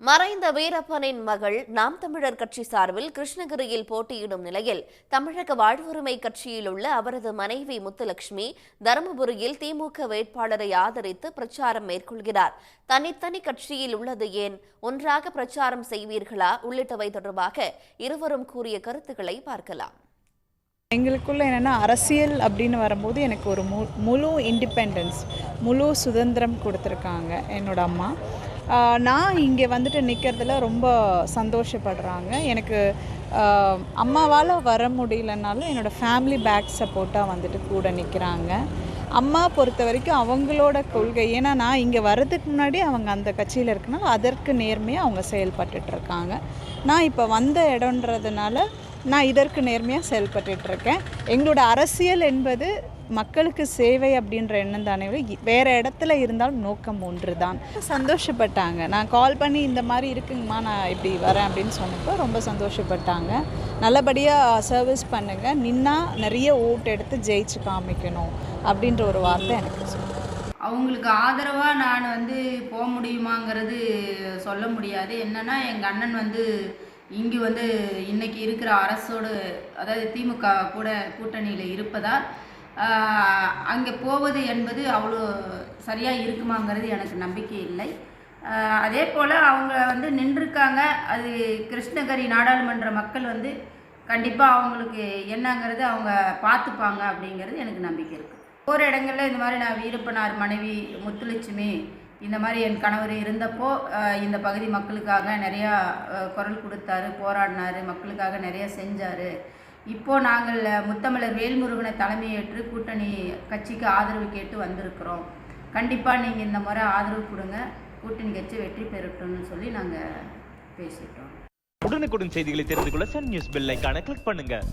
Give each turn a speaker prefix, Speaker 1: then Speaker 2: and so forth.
Speaker 1: மறைந்த வீரப்பனின் மகள் நாம் தமிழர் கட்சி சார்பில் கிருஷ்ணகிரியில் போட்டியிடும் நிலையில் தமிழக வாழ்வுரிமை கட்சியில் உள்ள அவரது மனைவி முத்துலட்சுமி தருமபுரியில் திமுக வேட்பாளரை ஆதரித்து பிரச்சாரம் மேற்கொள்கிறார். தனித்தனி கட்சியில் உள்ளது ஏன்? ஒன்றாக பிரச்சாரம் செய்வீர்களா? உள்ளிட்டவை தொடர்பாக இருவரும் கூறிய கருத்துக்களை பார்க்கலாம்.
Speaker 2: எங்களுக்குள்ள என்னென்னா அரசியல் அப்படின்னு வரும்போது எனக்கு ஒரு மு முழு இண்டிபெண்டன்ஸ் முழு சுதந்திரம் கொடுத்துருக்காங்க என்னோட அம்மா. நான் இங்கே வந்துட்டு நிற்கிறதுல ரொம்ப சந்தோஷப்படுறாங்க. எனக்கு அம்மாவால் வர முடியலனாலும் என்னோடய ஃபேமிலி பேக் சப்போர்ட்டாக வந்துட்டு கூட நிற்கிறாங்க அம்மா பொறுத்த வரைக்கும் அவங்களோட கொள்கை ஏன்னா நான் இங்கே வர்றதுக்கு முன்னாடி அவங்க அந்த கட்சியில் இருக்கனால அதற்கு நேர்மையாக அவங்க செயல்பட்டுட்ருக்காங்க. நான் இப்போ வந்த இடன்றதுனால நான் இதற்கு நேர்மையாக செயல்பட்டுருக்கேன் இருக்கேன் எங்களோட அரசியல் என்பது மக்களுக்கு சேவை அப்படின்ற எண்ணம் தானே வேறு இடத்துல இருந்தாலும் நோக்கம் ஒன்று தான் சந்தோஷப்பட்டாங்க. நான் கால் பண்ணி இந்த மாதிரி இருக்குங்கம்மா நான் இப்படி வரேன் அப்படின்னு சொன்னப்போ ரொம்ப சந்தோஷப்பட்டாங்க. நல்லபடியாக சர்வீஸ் பண்ணுங்கள் நின்னா நிறைய ஓட்டு எடுத்து ஜெயிச்சு காமிக்கணும் அப்படின்ற ஒரு வார்த்தை எனக்கு சொல்லுது
Speaker 3: அவங்களுக்கு ஆதரவாக நான் வந்து போக முடியுமாங்கிறது சொல்ல முடியாது. என்னன்னா எங்கள் அண்ணன் வந்து இங்கே வந்து இன்றைக்கி இருக்கிற அரசோடு அதாவது திமுக கூட கூட்டணியில் இருப்பதால் அங்கே போவது என்பது அவ்வளோ சரியாக இருக்குமாங்கிறது எனக்கு நம்பிக்கை இல்லை. அதே போல் அவங்க வந்து நின்றுருக்காங்க. அது கிருஷ்ணகிரி நாடாளுமன்ற மக்கள் வந்து கண்டிப்பாக அவங்களுக்கு என்னங்கிறது அவங்க பார்த்துப்பாங்க அப்படிங்கிறது எனக்கு நம்பிக்கை இருக்குது ஒரு இடங்களில் இந்த மாதிரி நான் வீரப்பனார் மனைவி முத்துலட்சுமி இந்த மாதிரி என் கணவர் இருந்தப்போ இந்த பகுதி மக்களுக்காக நிறையா குரல் கொடுத்தாரு போராடினாரு மக்களுக்காக நிறையா செஞ்சார். இப்போ நாங்கள் முத்தமிழர் வேல்முருகனை தலைமையேற்று கூட்டணி கட்சிக்கு ஆதரவு கேட்டு வந்திருக்கிறோம். கண்டிப்பாக நீங்கள் இந்த முறை ஆதரவு கொடுங்க. கூட்டணி கட்சி வெற்றி பெறட்டும்னு சொல்லி நாங்கள் பேசிட்டோம்.
Speaker 4: உடனுக்குடன் செய்திகளை தெரிந்து கொள்ள சன் நியூஸ் பெல் ஐகானை கிளிக் பண்ணுங்கள்